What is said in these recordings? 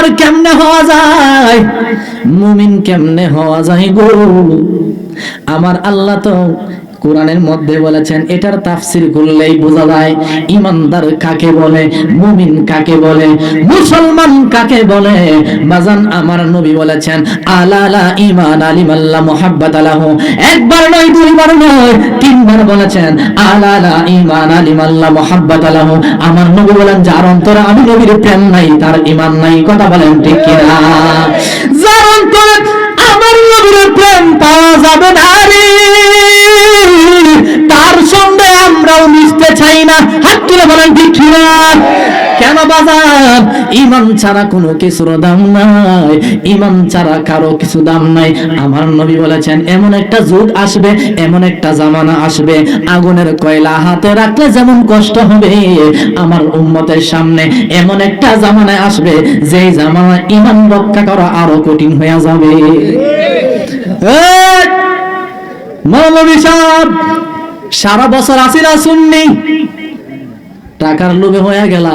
ইমানদার কেমনে হওয়া যায়? মুমিন কেমনে হওয়া যায় গো? আমার আল্লাহ তো কোরআনের মধ্যে বলেছেন, এটার তাফসির করলেই বোঝা যায়, ইমানদার কাকে বলে, মুমিন কাকে বলে, মুসলমান কাকে বলে। বাজান আমার নবী বলেছেন, আলালা ইমান আলিমাল্লাহ মোহাব্বত আলাহু। একবার নয়, দুইবার নয়, তিনবার বলেছেন, আলালা ইমান আলিমাল্লাহ মোহাব্বত আলাহু। আমার নবী বলেন, যার অন্তরে আমি নবীর প্রেম নাই, তার ইমান নাই, কথা বলেন ঠিক কিনা? যার অন্তরে পাওয়া যাবে না রে। তার সঙ্গে আমরাও মিশতে চাই না। হাত তুলে বলেন ঠিক কিনা বাজার ইমান ছাড়া কোনো কিছুর দাম নাই। ইমান ছাড়া কারও কিছু দাম নাই। আমার নবী বলেছেন, এমন একটা যুগ আসবে, এমন একটা জামানা আসবে। আগুনের কয়লা হাতে রাখলে যেমন কষ্ট হবে, আমার উম্মতের সামনে এমন একটা জামানায় আসবে, যেই জামানা ইমান রক্ষা করা আরও কঠিন হয়ে যাবে। সারা বছর আসিরা শুননি টাকার লোভে হয়ে গেলা।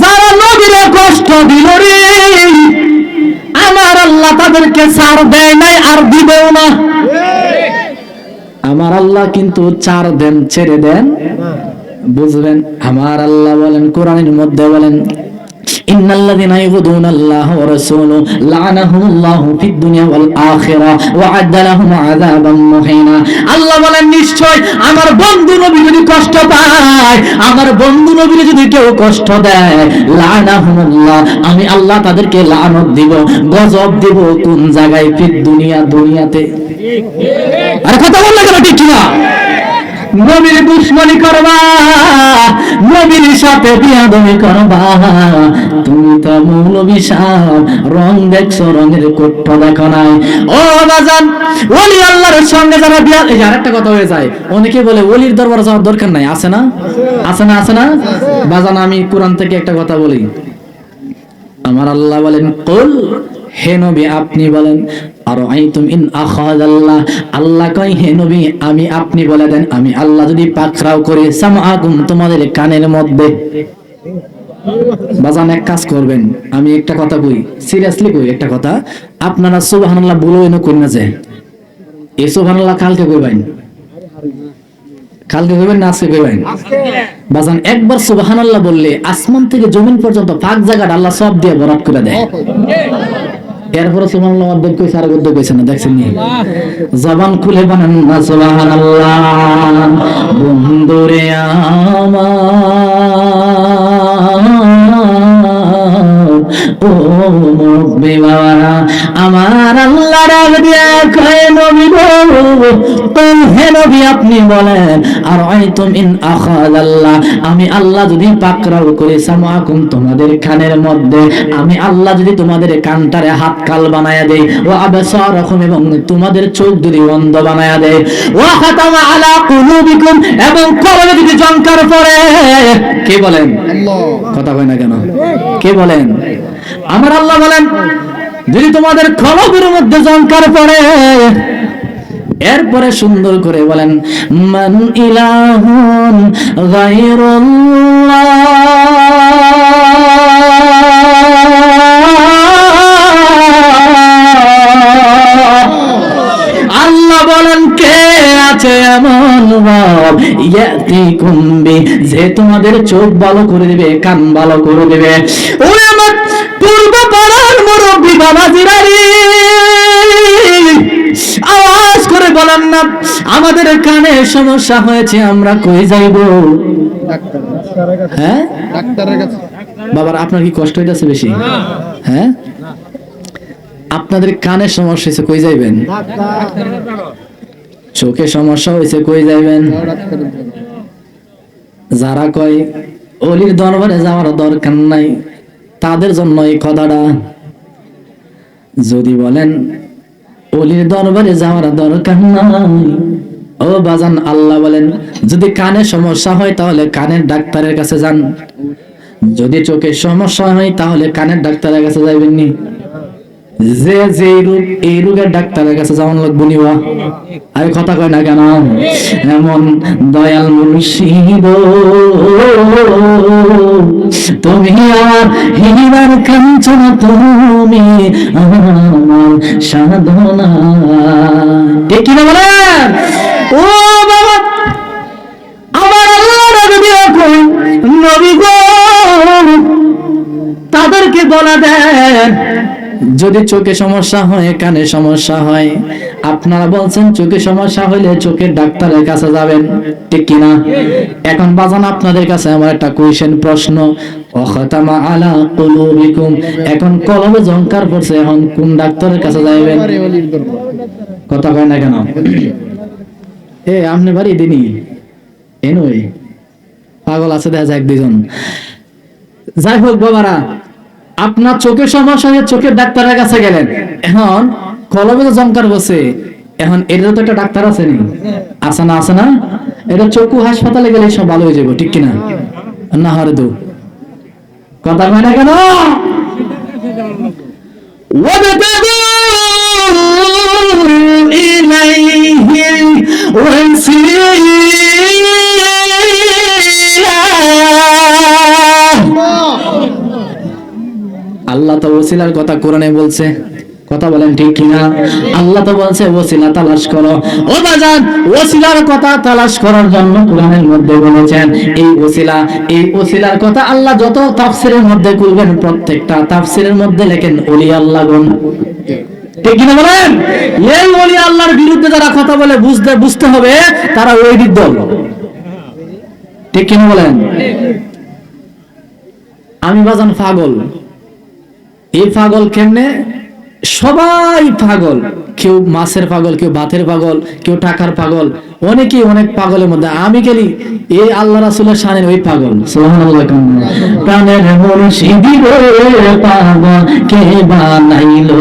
যারা নবীরে কষ্ট দিল আমার আল্লাহ তাদেরকে চার দেয় নাই আর দিবেও না। আমার আল্লাহ কিন্তু চার দেন, ছেড়ে দেন। বুঝবেন, আমার আল্লাহ বলেন, কোরআনের মধ্যে বলেন নিশ্চয় আমার বন্ধু নবী যদি কষ্ট পায়, আমার বন্ধু নবী যদি কেউ কষ্ট দেয় লাআনাহুমুল্লাহ আমি আল্লাহ তাদেরকে লানত দিব, গজব দিব কোন জায়গায়? ফিদ দুনিয়া, দুনিয়াতে। আর আরে কথা বললে কেন ঠিক না নবীর দুশ্মনী করবা, নবীর সাথে বিয়াদমি করবা। তুমি তো মৌলবী সাহ রং দেখছ, রঙের কোট্ট দেখো নাই। ও বাজান, ওলি আল্লাহর সঙ্গে যারা বিয়া এই যে আরেকটা কথা হয়ে যায়। অনেকে বলে ওলির দরবারে যাওয়ার দরকার নাই, আছে না? আছে না আছে না? বাজান, আমি কোরআন থেকে একটা কথা বলি। আমার আল্লাহ বলেন, কুল হে নবী, আপনি বলেন আপনি আপনারা বলো এনে যে। এই সুবহানাল্লাহ কালকে কইবেন কালকে কইবেন না আজকে বাজান, একবার সুবহানাল্লাহ বললে, আসমান থেকে জমিন পর্যন্ত ফাঁক জায়গাটা আল্লাহ সব দিয়ে বরাদ করে দেয়। এরপরে সুবহানাল্লাহ অর্ধেক কইছে আর অর্ধেক কইছে না, দেখছেন নি? জবান খুলে বানান না, সুবহানাল্লাহ। বন্ধুরে আমার। ও মুরব্বি বাবারা আমার আল্লাহ রাগ দিয়া কয় নবী গো হে নবী আপনি বলেন আর আইতুম ইন আখাদ আল্লাহ আমি আল্লাহ যদি পাকরাও করে সামাকুম তোমাদের কানের মধ্যে আমি আল্লাহ যদি তোমাদের কানটারে হাত কাল বানায়া দেই ও আবসারাকুম এবং তোমাদের চোখ যদি বন্ধ বানায়া দেয় ও খাতামা আলা কুলুবিকুম এবং কলবে যদি জঙ্কার পড়ে কে বলেন? কথা কয় না কেন? কে বলেন? আমার আল্লাহ বলেন, যদি তোমাদের কলবের মধ্যে জঙ্কার পড়ে, এরপরে সুন্দর করে বলেন, মান ইলাহুন আল্লাহ বলেন, কে আছে এমন ইয়াতি কুম্বি যে তোমাদের চোখ ভালো করে দিবে, কান ভালো করে দিবে। আওয়াজ করে বলেন না, আমাদের কানে সমস্যা হয়েছে, আমরা কই যাইব? হ্যাঁ? বাবার, আপনার কি কষ্ট হইতেছে বেশি? হ্যাঁ? আপনাদের কানে সমস্যা হয়েছে, কই যাইবেন? চোখে সমস্যা হয়েছে, কই যাইবেন? যারা কয়, অলির দরবারে যাওয়ার দরকার নাই, তাদের জন্য এই কথাটা যদি বলেন, অলির দরবারে যাওয়ার দরকার নাই। ও বাজান, আল্লাহ বলেন, যদি কানে সমস্যা হয় তাহলে কানের ডাক্তারের কাছে যান। যদি চোখের সমস্যা হয় তাহলে কানের ডাক্তারের কাছে যাইবেন নি যে যে রোগ, এই রোগের ডাক্তারের কাছে যাওয়ান লাগবো নিবা আরে কথা কয় না কেন? এমন দয়াল মুর্শিদ তুমি আমার হীরার কাঞ্চন, তুমি আমার সাধনা। ঠিক কিনা বলেন ও বাবা! তাদেরকে বলা দেন। যদি চোখে সমস্যা হয়, কানে সমস্যা হয়, আপনারা বলছেন চোখে সমস্যা হইলে চোখের ডাক্তারের কাছে যাবেন, ঠিক কিনা? এখন বাজান আপনাদের কাছে আমার একটা কোয়েশ্চেন প্রশ্ন। এখন কলমে জঙ্কার পড়ছে এখন কোন ডাক্তারের কাছে যাইবেন? কথা কয় না কেন? এ আপনি বাড়ি দিনি এনই পাগল আছে দেখা যায় দুজন যাই হোক, বাবারা আপনার চোখের সমস্যা হয়ে চোখের ডাক্তারের কাছে গেলেন। এখন কলমে তো জমকার বসে। এখন এটা তো একটা ডাক্তার আছে নি? আছে না আছে না? এটা চকু হাসপাতালে গেলে সব ভালো হয়ে যাব, ঠিক কিনা? না হরে দু কথা কয় কেন? ইলাইহি ওয়াসিলা। আল্লাহ তো ওসিলার কথা কোরআনে বলছে। কথা বলেন ঠিক কিনা? আল্লাহ তো বলছে, ওসিলা তালাশ করো। ও বাজান, ওসিলার কথা তালাশ করার জন্য কোরআনের মধ্যে বলেছেন, এই ওসিলা, এই ওসিলার কথা আল্লাহ যত তাফসিরের মধ্যে খুলবেন, প্রত্যেকটা তাফসিরের মধ্যে লেখেন, ওলি আল্লাহ গুন ঠিক কিনা বলেন? এই ওলি আল্লাহর বিরুদ্ধে যারা কথা বলে, বুঝতে বুঝতে হবে, তারা ওই দল। ঠিক কিনা বলেন? আমি বাজান পাগল। এই পাগল কেমনে সবাই পাগল। কেউ মাছের পাগল, কেউ ভাতের পাগল, কেউ টাকার পাগল, অনেকেই অনেক পাগলের মধ্যে। আমি গেলি, এই আল্লাহ রাসুলের শানের ওই পাগল। প্রাণের পাগল, কে বানাইলো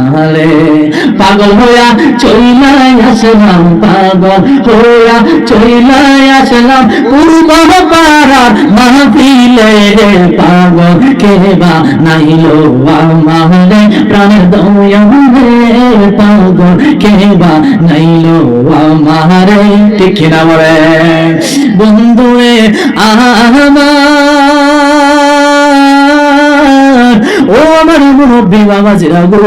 আমারে পাগল হইয়া চইলাই আসলাম পাগল, হইয়া চইলাই আসলাম পূর্ব পাড়ার মাহফিলে। পাগল, কে বানাইলো প্রাণের পাগল আমারে ঠিক বলে বন্ধুরে আমার ও আমার মুরব্বী বাবা জিরা গো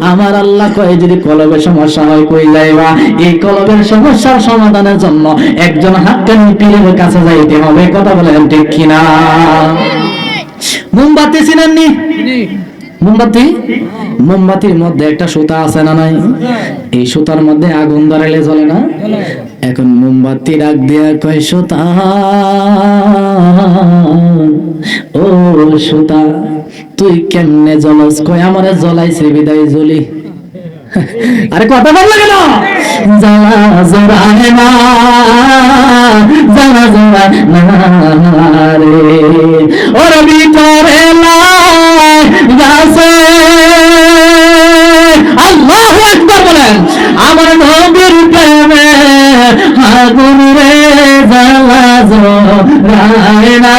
আমার আল্লাহ কয় যদি কলবের সমস্যা হয় কই যাইবা এই কলবের সমস্যার সমাধানের জন্য একজন হাক্কানি পীরের কাছে যাইতে হবে কথা বলেন ঠিক কিনা? মোমবাতি চিনেননি মোমবাতি? মোমবাতির মধ্যে একটা সুতা আছে না নাই? এই সুতার মধ্যে আগুন ধরাইলে জ্বলে না? এখন মোমবাতি রাখ দিয়া কয়, সুতা, ও সুতা, তুই কেমনে জ্বলস? কয়, আমারে জ্বলাইছে বিদায় জ্বলি। আরে কথা বল লাগে না জ্বালা জোড়ায় না জ্বালা জোড়ায় না রে। ওর ভিতরে লাই গাছে আল্লাহু আমার নবীর প্রেমে আগুন রে জ্বালা জোড়ায় না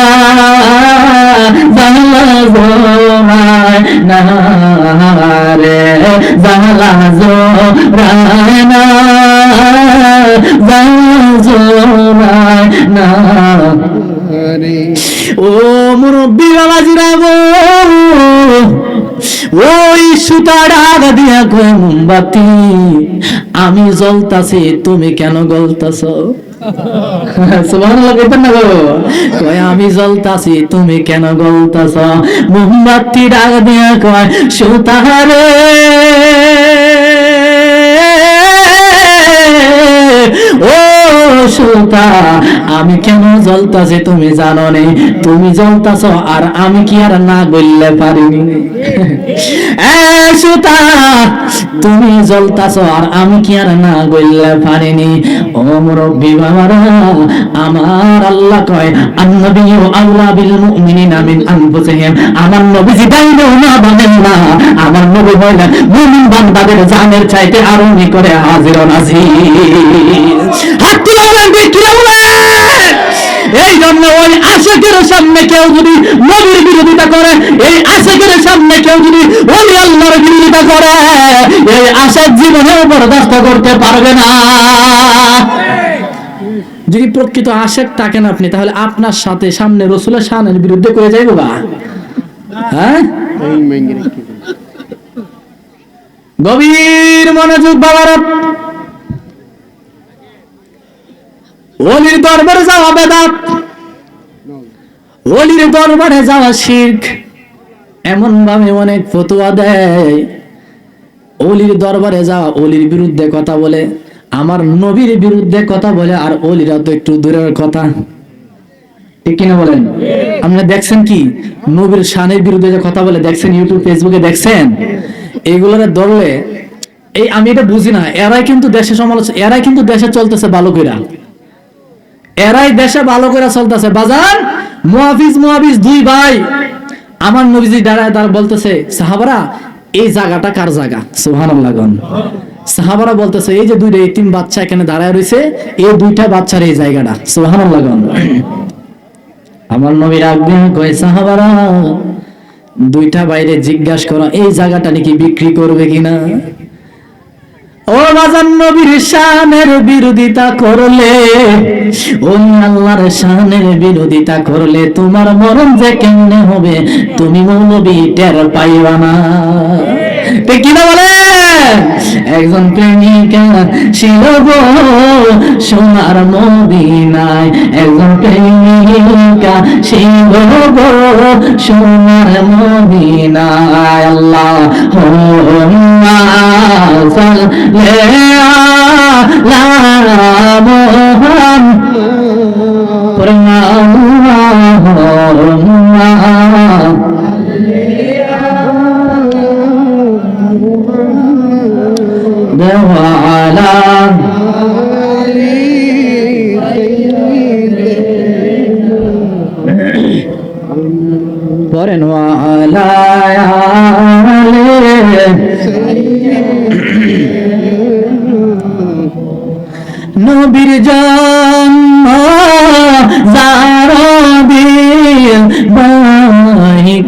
জ্বালা জোড়ায় না। দিয়া মোমবাতি। আমি জ্বলতাছি, তুমি কেন গলতাছ আমি জ্বলতাছি, তুমি কেন গলতাছ মোমবাতি ডাক দিয়া কয় সুতারে ও সুতা আমি কেন জ্বলতাছি তুমি জানো নে তুমি জ্বলতাছ আর আমি কি আর না বললে পারিনি সুতা, তুমি জ্বলতাছ আর আমি কি আর না বললে পারিনি? ও মুরব্বী আমার আল্লাহ কয় আন্নবী আল্লাহ বিল মুমিনিনা মিন আনফুসিহিম। আমার নবীজি বাইরেও না বলেন না। আমার নবী বলেন, মুমিন বান্দাদের জানের চাইতে আরও করে হাজির নাজির। এই জন্য ওই আশেকের সামনে কেউ যদি নবীর বিরোধিতা করে এই আশেকের সামনে কেউ যদি ওই আল্লাহর বিরোধিতা করে এই আশেক জীবনেও বরদাস্ত করতে পারবে না। যদি প্রকৃত আশেক থাকেন আপনি তাহলে আপনার সাথে সামনে রসুলের শানের বিরুদ্ধে করে যাইব বা হ্যাঁ? গভীর মনোযোগ বাবার অলির দরবারে যাওয়া বেদাত। অলির দরবারে যাওয়া শির্ক। এমন ভাবে অনেক ফতুয়া দেয়। অলির দরবারে যাওয়া অলির বিরুদ্ধে কথা বলে, আমার নবীর বিরুদ্ধে কথা বলে, আর অলিরা তো একটু দূরের কথা। ঠিক কিনা বলেন? আপনারা দেখছেন কি? নবীর শানের বিরুদ্ধে যে কথা বলে, দেখছেন ইউটিউব ফেসবুকে দেখছেন? এইগুলোরে ধরলে এই আমি এটা বুঝি না, এরাই কিন্তু দেশে সমালোচনা, এরাই কিন্তু দেশে চলতেছে ভালো কইরা এরাই দেশে ভালো করে চলতেছে। বাজার, মুহাফিজ মুহাফিজ দুই ভাই। আমার নবীজি দাঁড়ায় দাঁড় বলতেছে, সাহাবারা, এই জায়গাটা কার জায়গা? সুবহানাল্লাহ গন। সাহাবারা বলতেছে, এই যে দুইটা তিন বাচ্চা এখানে দাঁড়ায় রয়েছে, এই দুইটা বাচ্চার এই জায়গাটা। সুবহানাল্লাহ গন। আমার নবীর আগ্রহ কয়, সাহাবারা, দুইটা বাইরে জিজ্ঞাসা করো, এই জায়গাটা নাকি বিক্রি করবে কিনা? ও বাজান নবীর শানের বিরোধিতা করলে ওই আল্লাহর শানের বিরোধিতা করলে তোমার মরণ যে কেমনে হবে? তুমি মৌলবী টের পাইবা না। ঠিক কিনা বলে? একজন প্রেমিকা ছিল গো, সোনার মদিনায়। একজন প্রেমিকা ছিল গো, সোনার মদিনায়। আল্লাহ হুম্মা সাল্লি আলা মুহাম্মদ। নবীর জন্ম জারবিল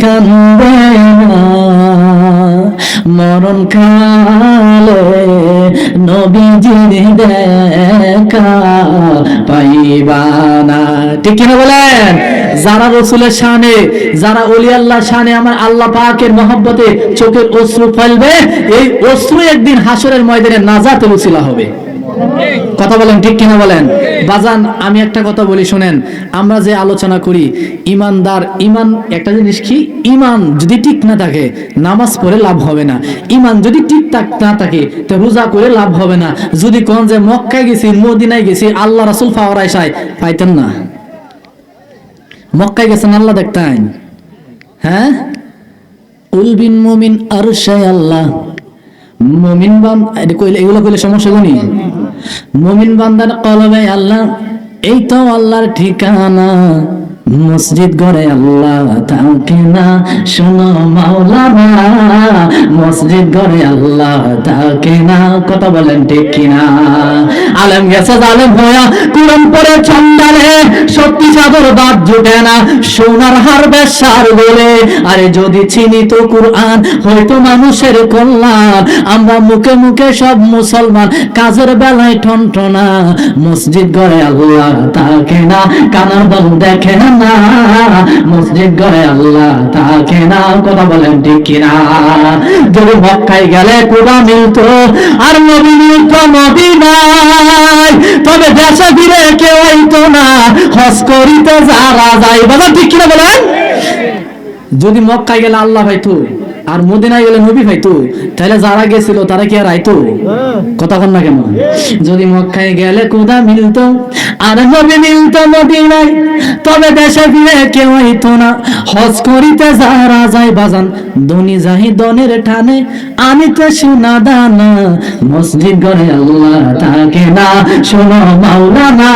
কান্দে মরণ কালে নবীজির দেখা পাইবানা ঠিক কিনা বলেন? যারা রসুলের শানে, যারা অলি আল্লাহ শানে আমার আল্লাহ পাকের মহব্বতে চোখের অশ্রু ফেলবে, এই অশ্রু একদিন হাসরের ময়দানে নাজাতের উসিলা হবে। কথা বলেন ঠিক কিনা বলেন? বাজান আমি একটা কথা বলি শুনেন। আমরা যে আলোচনা করি ইমানদার ইমান একটা জিনিস কি? ইমান যদি ঠিক না থাকে নামাজ পড়ে লাভ হবে না। ইমান যদি ঠিক থাক না থাকে তো রোজা করে লাভ হবে না। যদি কোন যে মক্কায় গেছি মদিনায় গেছি আল্লাহ রাসুল ফাওয়ারাই সাই পাইতেন না। মক্কায় গেছেন আল্লাহ দেখতেন। হ্যাঁ? উলবিন মুমিন আরশায় আল্লাহ। মুমিন বান এগুলো কইলে সমস্যা কোনি? মুমিন বান্দার কলবে আল্লাহ এই তো আল্লাহর ঠিকানা। মসজিদ গড়ে আল্লাহ থাকে না, শোনো মাওলানা, মসজিদ গড়ে আল্লাহ থাকে না, কথা বলেন ঠিক কিনা? আলেম গেছে জালেম হইয়া, কুরআন পড়ে চন্দালে, সত্যি সাগর বাদ জুটে না, সোনার হার বেশার বলে। আরে যদি চিনি তো কুরআন, হয়তো মানুষের কল্যাণ। আমরা মুখে মুখে সব মুসলমান, কাজের বেলায় ঠনঠনা। মসজিদ গড়ে আল্লাহ থাকে না, কানার দল দেখে না মসজিদ গড়ে আল্লাহ তাকে না, কথা বলেন ঠিক কিনা? যদি মক্কায় গেলে কোবা মিলত আর নবী মিলত নবী নাই। তবে দেশে ফিরে কেউ আইতো না হস করিতে যারা যায়। বাবা ঠিক কিনা বলেন? যদি মক্কায় গেলে আল্লাহ ভাইতো আর মদিনায় গেলে নবী পাইতো তাহলে যারা গেছিল তারা কি আর আইতো? কথা কন না কেন? যদি মক্কায় গেলে কোদা মিলতো আর নবী মিলতো মদিনায় তবে দেশে ফিরে কেউ হইতো না। হজ করিতে যারা যায় বাজান ধনী যাহি দনের ঠানে আমি তো সোনা দানা। মসজিদ গড়ে আল্লাহ তাকে না শোনো মাওলানা।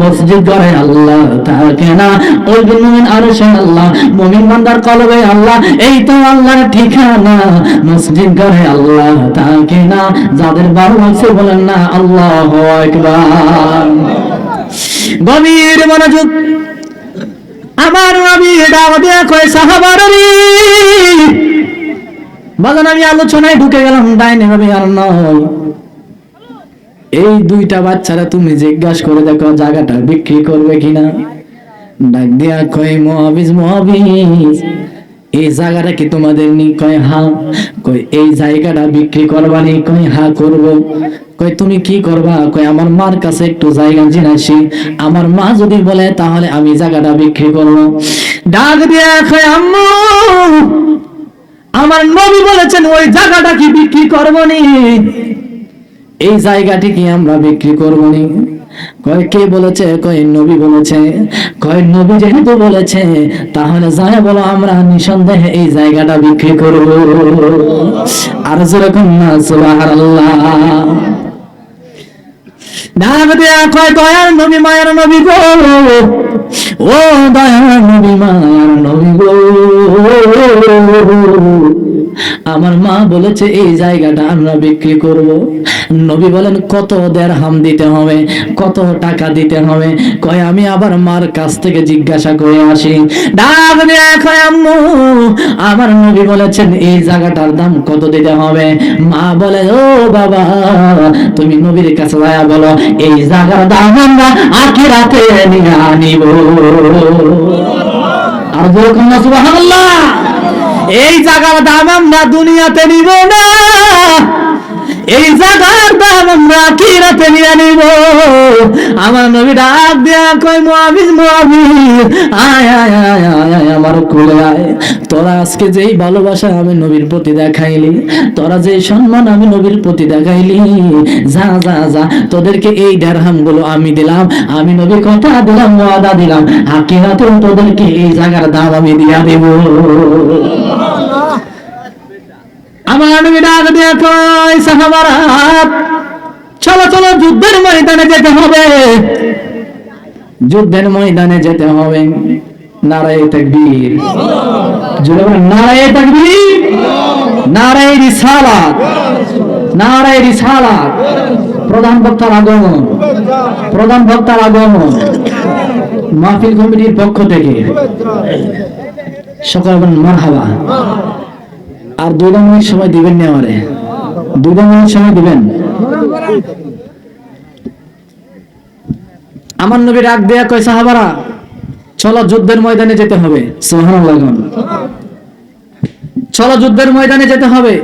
মসজিদ গড়ে আল্লাহ তাকে না। ওই মুমিন আর সে আল্লাহ মুমিন বান্দার কলবে আল্লাহ এই তো আল্লাহর ঠিকানা মসজিদ গড়ে আল্লাহ তাকে না। যাদের বারো আছে বলেন না, আল্লাহ গভীর মনোযোগ। আমার নবী দিয়া কয় সাহাবারি আমি আলোচনায় ঢুকে গেলাম ডাইনে হবে আর নয় এই দুইটা বাচ্চারা তুমি জিজ্ঞাসা করে দেখো জায়গাটা বিক্রি করবে কিনা। ডাক দিয়া কয়, মহাবিজ মহাবিজ। এই জায়গাটা কি তোমাদের নি কয়, হা। কই এই জায়গাটা বিক্রি করবানি কয়, হা, করব। কই তুমি কি করবা? কই আমার মার কাছে একটু জায়গা জিনাসি আমার মা যদি বলে, তাহলে আমি জায়গাটা বিক্রি করব। ডাক দিয়া কয়, আম্মু, আমার নবী বলেছেন, ওই জায়গাটা কি বিক্রি করবনি এই জায়গাটি কি আমরা বিক্রি করব নি। কয় কে বলেছে, কয় নবী বলেছে, কয় নবী যেহেতু বলেছে, তাহলে যাই বলো আমরা নিঃসন্দেহে এই জায়গাটা বিক্রি করব। আর যেরকম না, সুবহানাল্লাহ। কয় আমার মা বলেছে, এই জায়গাটা আমরা বিক্রি করব। নবী বলেন, কত দেড়হাম দিতে হবে, কত টাকা দিতে হবে? কয়, আমি আবার মার কাছ থেকে জিজ্ঞাসা করে আসি। ডাক আম্মু, আমার নবী বলেছেন, এই জায়গাটার দাম কত দিতে হবে? মা বলে, ও বাবা, তুমি নবীর কাছে যায়া বলো, এই জায়গার দাম আমরা আখিরাতে নিয়ে আনিব। আর যেরকম না, সুবহানাল্লাহ, এই জায়গার দাম আমরা দুনিয়াতে নিব না। এই নিয়ে নিব? আমার নবী ডাক দিয়া কই মুআবিজ মুআবিজ আয় আয় আয় আয় আমার কোলে আয়। তোরা আজকে যেই ভালোবাসা আমি নবীর প্রতি দেখাইলি, তোরা যে সম্মান আমি নবীর প্রতি দেখাইলি, যা যা যা, তোদেরকে এই দেড়হামগুলো আমি দিলাম, আমি নবী কথা দিলাম, ওয়াদা দিলাম। আখিরাতেও তোদেরকে এই জায়গার দাম আমি দিয়া দেব। আমার নবী ডাক চলো চলো, যুদ্ধের ময়দানে যেতে হবে। যুদ্ধের ময়দানে যেতে হবে। নারায়ে তাকবীর। নারায়ে তাকবীর। নারায়ে রিসালাত। নারায়ে রিসালাত। প্রধান বক্তার আগমন। প্রধান বক্তার আগমন। মাহফিল কমিটির পক্ষ থেকে। সকল মারহাবা। আর দুই মিনিট সময় দিবেন না আমারে? দুই মিনিট সময় দিবেন? আমার নবী ডাক দেয়া কয়, সাহাবারা, চলো যুদ্ধের ময়দানে যেতে হবে। সুবহানাল্লাহ চলো যুদ্ধের ময়দানে যেতে হবে।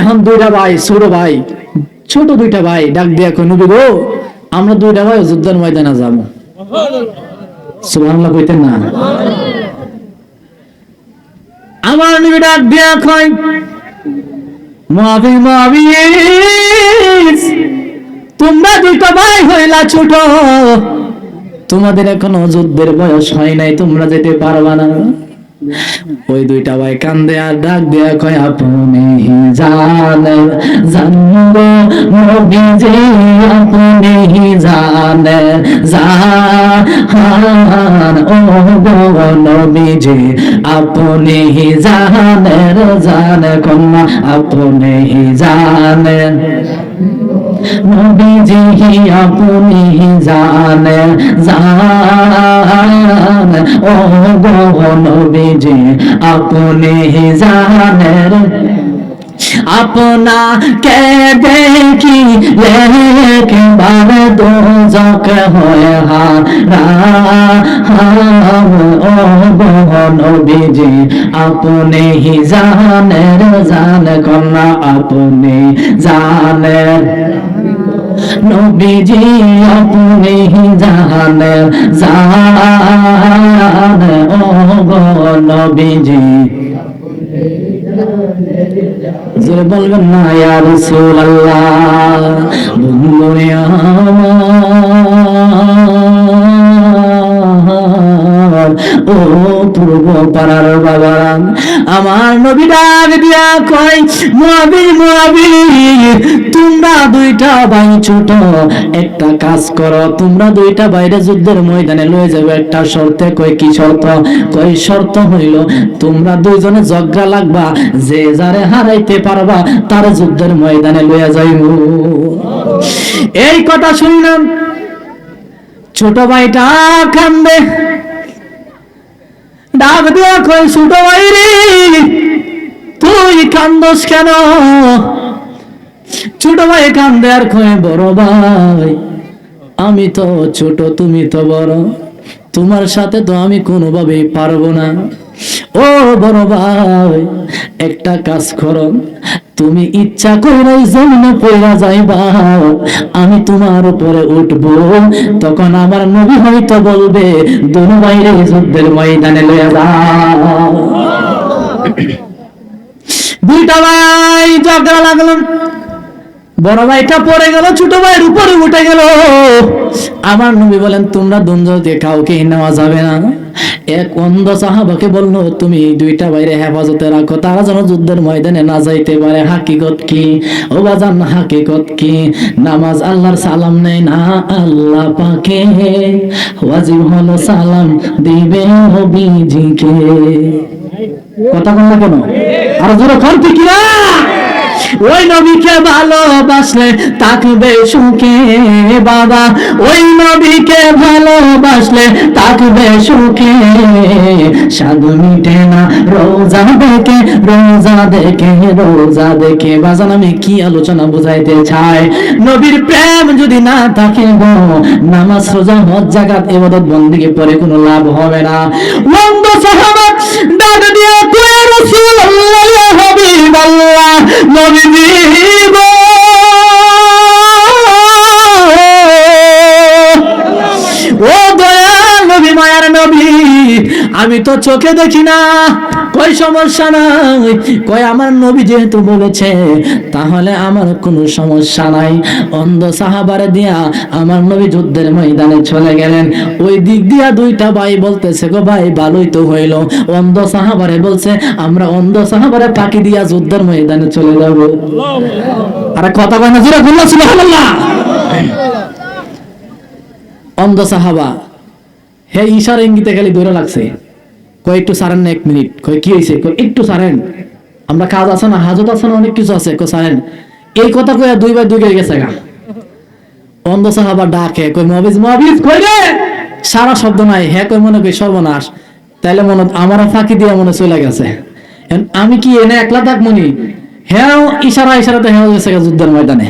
এখন দুইটা ভাই, ছোট ভাই, ছোট দুইটা ভাই ডাক দেয়া কয়, নবী গো, আমরা দুইটা ভাই যুদ্ধের ময়দানে যাব। সুবহানাল্লাহ কইতেন না? আমার মাবি মাবি তোমরা দুইটা ভাই হইলা ছোট। তোমাদের এখনও যুদ্ধের বয়স হয় নাই, তোমরা যেতে পারবা না। ওই দুইটা ভাই কান্দে আর ডাক দেয়া কয়, আপনি জানে জানব নবী যে আপনি জানে জাহান ও গো নবী যে আপনি জানেন, জানে কন্যা, আপনি জানেন। নবীজি আপনি জানেন জান। ও গো নবীজি আপনি জানেন আপনা কে দেখি একবার দো জক হয় নবীজি, আপনি হি জানেন জান কন্যা, আপনি জানেন নবীজি, আপনি জানেন জান, ও গো নবীজি। যে বলবেন না ইয়া আমার। ও আমার নবী তোমরা দুইটা ভাই ছোট। একটা কাজ করো, তোমরা দুইটা বাইরে যুদ্ধের ময়দানে লয়ে যাবে, একটা শর্তে কয় কি শর্ত? কয় শর্ত হইল, তোমরা দুইজনে লাগবা, যে যারে হারাইতে পারবা, তার যুদ্ধের ময়দানে লইয়া যাইব। এই কথা শুনলাম, ছোট ভাইটা কান্দে। ডাক দিয়া কই ছোট ভাই রে তুই কান্দস কেন? ছোট ভাই কান্দে আর কয়ে বড় ভাই? আমি তো ছোট, তুমি তো বড়। তোমার সাথে তো আমি কোনোভাবেই পারব না। ও বড় ভাই, একটা কাজ করো। তুমি ইচ্ছা করে জন্য পড়া যাইবা। আমি তোমার উপরে উঠবো। তখন আমার নবী হয়তো বলবে, দুনো বাইরে যুদ্ধের ময়দানে লয়ে যাও দুইটা ভাই ঝগড়া লাগল। বড় ভাইটা পড়ে গেল, ছোট ভাইয়ের উপরে উঠে গেল। আমার নবী বলেন, তোমরা দুজনকে কাউকে নেওয়া যাবে না। এক অন্ধ সাহাবাকে বলল, তুমি দুইটা বাইরে হেফাজতে রাখো, তারা যেন যুদ্ধের ময়দানে না যাইতে পারে। হাকিকত কি? ও বাজান, হাকিকত কি? নামাজ আল্লাহর সালাম নেই না আল্লাহ পাকে? ওয়াজিব হলো সালাম দিবে নবীজিকে। কথা বল না কেন? আর জোরে কর ঠিক না ওই নবীকে ভালোবাসলে থাকবে সুখে বাবা। ওই নবীকে ভালোবাসলে থাকবে সুখে। সাধু মিটে না, রোজা দেখে রোজা দেখে রোজা দেখে। বাজান, আমি কি আলোচনা বুঝাইতে চাই? নবীর প্রেম যদি না থাকে নামাজ, রোজা, হজ জাগাত এবাদত বন্দিকে পরে কোনো লাভ হবে না। বন্ধ সাহাবা ডাক দিয়ে কয়ে, রাসূলুল্লাহ ইয়া হাবিবাল্লাহ নবীজি গো। ও দয়াল নবী মায়ার নবী আমি তো চোখে দেখি না। কই সমস্যা নাই? কই আমার নবী যেহেতু বলেছে, তাহলে আমার কোনো সমস্যা নাই। অন্ধ সাহাবারে দিয়া আমার নবী যুদ্ধের ময়দানে চলে গেলেন। ওই দিক দিয়া দুইটা ভাই বলতেছে, গো ভাই, ভালোই তো হইল। অন্ধ সাহাবারে বলছে, আমরা অন্ধ সাহাবারে পাকি দিয়া যুদ্ধের ময়দানে চলে যাব। আরে কথা কয় না, জোরে বললা সুবহানাল্লাহ। অন্ধ সাহাবা, হে ইশার ইঙ্গিতে খালি দৌড়ে লাগছে। কয়, একটু সারেন না এক মিনিট। কয়, কি হয়েছে একটু সারেন। আমরা কাজ আছে না, হাজত আছে না, অনেক কিছু আছে। কয়, সারেন। এই কথা কয়ে দুই ভাই দুই গেছে গা। অন্ধ সাহাবা ডাকে কই মহাবিজ মহাবিজ, কই রে? সারা শব্দ নাই। হ্যাঁ কই মনে কই সর্বনাশ। তাইলে মনে আমারও ফাঁকি দিয়ে মনে চলে গেছে। আমি কি এনে একলা থাক মনি হ্যাঁ ইশারা ইশারাতে হ্যাঁ গেছে যুদ্ধের ময়দানে।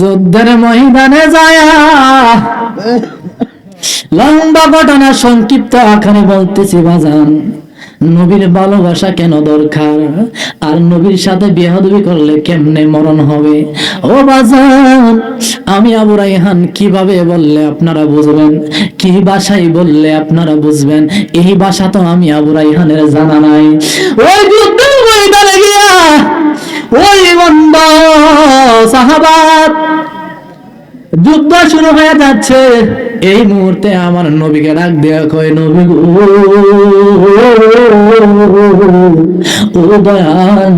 যুদ্ধের ময়দানে যায় লম্বা ঘটনা সংক্ষিপ্ত আকারে বলতেছি বাজান। নবীর ভালোবাসা কেন দরকার? আর নবীর সাথে করলে কেমনে মরণ হবে? ও বাজান, আমি আবু রাইহান কীভাবে বললে আপনারা বুঝবেন? কি বললে আপনারা বুঝবেন? এই ভাষা তো আমি আবু রাইহানের জানা নাই। ওই যুদ্ধের ময়দানে গিয়া, ওই বন্ধ সাহাবাত, যুদ্ধ শুরু হয়ে যাচ্ছে। এই মুহূর্তে আমার নবীকে ডাক দেয়া কয়, নবী ও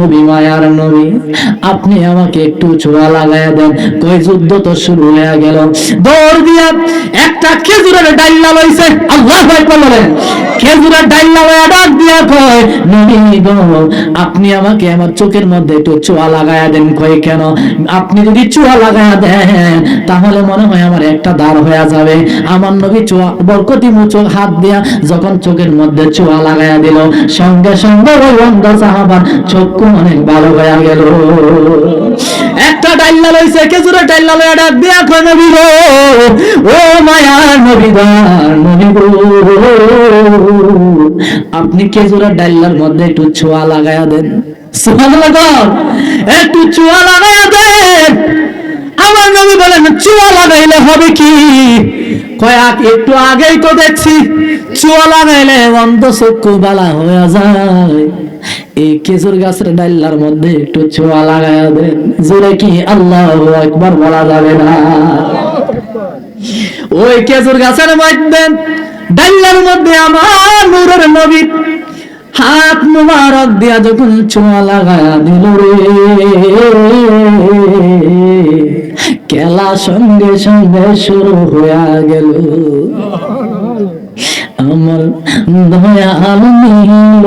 নবী, মায়ার নবী, আপনি আমাকে একটু ছোঁয়া লাগায়া দেন। কই যুদ্ধ তো শুরু হয়ে গেল। দৌড় দিয়া একটা খেজুরের লইছে। আল্লাহ বলেন। খেজুরের লইয়া ডাক দিয়া কয়, নবী গো, আপনি আমাকে আমার চোখের মধ্যে একটু ছোঁয়া লাগায়া দেন। কই কেন? আপনি যদি ছোঁয়া লাগায়া দেন, তাহলে মনে হয় আমার একটা দাঁড় হয়ে যাবে। আমার নবী চোয়া বরকতি মুচোক হাত দিয়া যখন চোখের মধ্যে চোয়া লাগায়া দিল, সঙ্গে সঙ্গে ওই অন্ধ সাহাবার চক্ষু অনেক ভালো হয়ে গেল। একটা ডাইল্লা লইছে ডাইল্লা লইয়া ডাক দিয়া কয়, নবী গো, ও মায়ার নবী দার নবী গো, আপনি খেজুরের ডাইল্লার মধ্যে একটু ছোঁয়া লাগাইয়া দেন। সুবহানাল্লাহ একটু ছোঁয়া লাগায়া দেন। আমার নবী বলেন, চুয়া লাগাইলে হবে কি? কয়েক একটু আগেই তো দেখছি, চুয়া লাগাইলে অন্ধ চক্ষু বালা হয়ে যায়। এই খেজুর গাছের ডাইলার মধ্যে একটু চুয়া লাগাইয়া দেন, জোরে কি আল্লাহ একবার বলা যাবে না? ওই খেজুর গাছের মধ্যে ডাইলার মধ্যে আমার নূরের নবী হাত মুবারক দিয়া যখন ছোঁয়া লাগায়া দিল রে। খেলা সঙ্গে সঙ্গে শুরু হইয়া গেল। আমার দয়াল নীল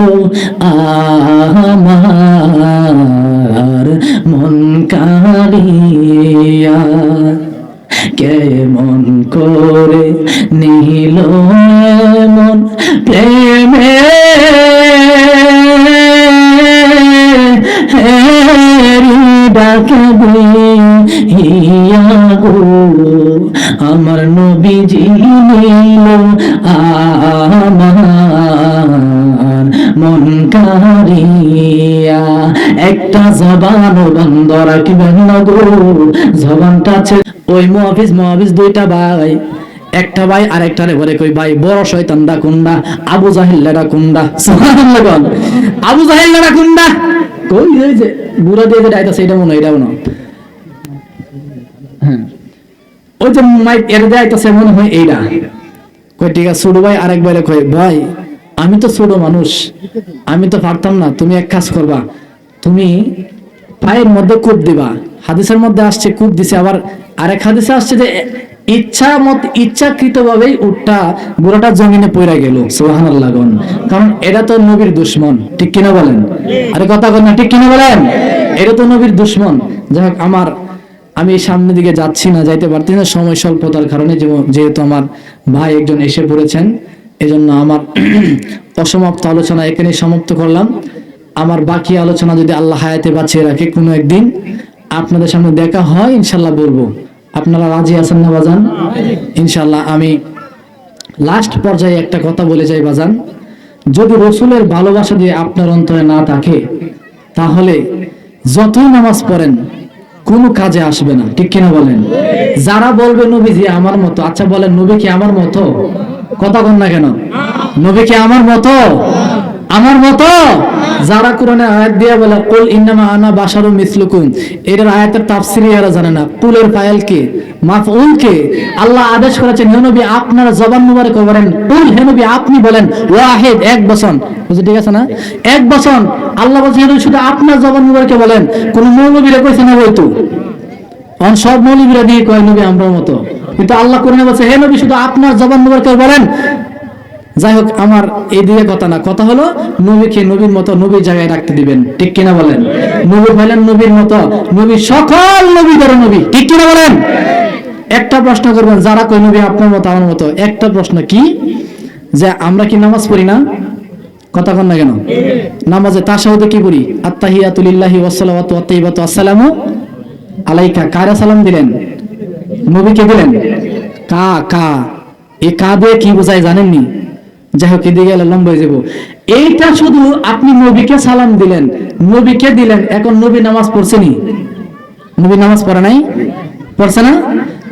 আমার মন কারিয়া কেমন করে নীল মন প্রেমে একটা জবান জবানটা ছেড়ে ওই দুইটা ভাই। একটা ভাই আরেকটা রে বলে কই, ভাই, বড় কোনটা আবু জাহিল্লাটা কোনটা সুবহানাল্লাহ আবু কোনটা কই এই যে বুড়া দিয়ে যেটা এটা মনে এটা মনে হ্যাঁ। ওই যে মাইক এর আইতাছে, মনে হয় এইটা কই ঠিক আছে ভাই আরেক কই ভাই আমি তো ছোট মানুষ। আমি তো পারতাম না। তুমি এক কাজ করবা। তুমি পায়ের মধ্যে কূপ দিবা। হাদিসের মধ্যে আসছে, কূপ দিছে। আবার আরেক হাদিসে আসছে যে, ইচ্ছা মত ইচ্ছাকৃত ভাবেই উটটা বুড়াটা জমিনে পড়ে গেল। সুবহানাল্লাহ গণ। কারণ এটা তো নবীর দুশ্মন। ঠিক কিনা বলেন? আরে কথা বলেন না, ঠিক কিনা বলেন? এটা তো নবীর দুশ্মন। যাই হোক, আমার, আমি সামনের দিকে যাচ্ছি না, যাইতে পারছি না। সময় স্বল্পতার কারণে যেহেতু আমার ভাই একজন এসে পড়েছেন। এজন্য আমার অসমাপ্ত আলোচনা এখানে সমাপ্ত করলাম। আমার বাকি আলোচনা যদি আল্লাহ হায়াতে বাঁচিয়ে রাখে কোনো একদিন আপনাদের সামনে দেখা হয় ইনশাল্লাহ বলব। আপনারা রাজি আছেন না বাজান? ইনশাল্লাহ আমি লাস্ট পর্যায়ে একটা কথা বলে যাই বাজান। যদি রসুলের ভালোবাসা দিয়ে আপনার অন্তরে না থাকে তাহলে যতই নামাজ পড়েন কোনো কাজে আসবে না। ঠিক কিনা বলেন? যারা বলবে নবী যে আমার মতো আচ্ছা বলেন নবী কি আমার মতো? কথা বল না কেন? নবী কি আমার মতো? আমার মতো? যারা কোরআনে আয়াত দিয়ে বলে, কুল ইন্নামা আনা বাশারু মিসলুকুম এটার আয়াতের তাফসির এরা জানে না। কুলের ফাইল কে? মাফউল কে? আল্লাহ আদেশ করেছেন, হে নবী, আপনারা জবান মুবারক বলেন কুল, হে নবী, আপনি বলেন, ওয়াহিদ এক বচন। বুঝে ঠিক আছে না? এক বচন। আল্লাহ বলছেন শুধু আপনার জবান মুবারকে বলেন। কোন মৌলবীরা কইছে না হয়তো অন সব মৌলবীরা দিয়ে কয়, নবী আমরা মতো। কিন্তু আল্লাহ কোরআনে বলছে, হে নবী, শুধু আপনার জবান মুবারকে বলেন। যাই হোক, আমার এই দিকে কথা না। কথা হলো, নবীকে নবীর মতো নবীর জায়গায় রাখতে দিবেন। ঠিক কিনা বলেন? নবী হলেন নবীর মতো। নবী সকল নবীদের নবী। ঠিক কিনা বলেন? একটা প্রশ্ন করবেন, যারা কই নবী, আপনার মতো, আমার মতো? একটা প্রশ্ন কি? যে আমরা কি নামাজ পড়ি না? কথা কন না কেন? নামাজে তার সাথে কি করি ওয়াসসালাওয়াতু ওয়াত্তাইবাতু আসসালামু আলাইকা, কারা সালাম দিলেন? নবীকে দিলেন? কা কা। এই কা দিয়ে কি বোঝায় জানেননি? যাই হোক, এদিকে গেলে লম্বা হয়ে যাব। এইটা শুধু আপনি নবীকে সালাম দিলেন। নবীকে দিলেন? এখন নবী নামাজ পড়ছেনি নবী নামাজ পড়ে নাই? পড়ছে না?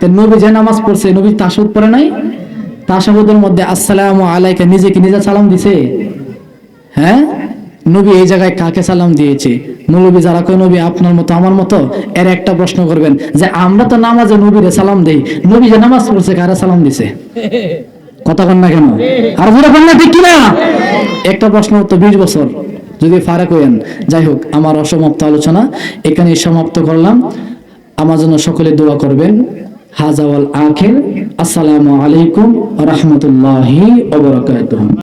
নবী যে নামাজ পড়ছে, নবী তাসুদ পড়ে নাই? তাসাহুদের মধ্যে আসসালামু আলাইকা, নিজেকে নিজে সালাম দিছে? হ্যাঁ? নবী এই জায়গায় কাকে সালাম দিয়েছে? নবী যারা কয় নবী আপনার মতো আমার মতো? এর একটা প্রশ্ন করবেন যে আমরা তো নামাজে নবীরে সালাম দেই। নবী যে নামাজ পড়ছে কারা সালাম দিছে? কথা কন না কেন? আর পুরো কন না ঠিক কিনা? একটা প্রশ্ন তো বিশ বছর। যদি ফারাক হইয়েন যাই হোক আমার অসমাপ্ত আলোচনা। এখানে সমাপ্ত করলাম। আমার জন্য সকলে দোয়া করবেন। হাজাওয়াল আখের। আসসালামু আলাইকুম রহমতুল্লাহি ওবরাকাতুহ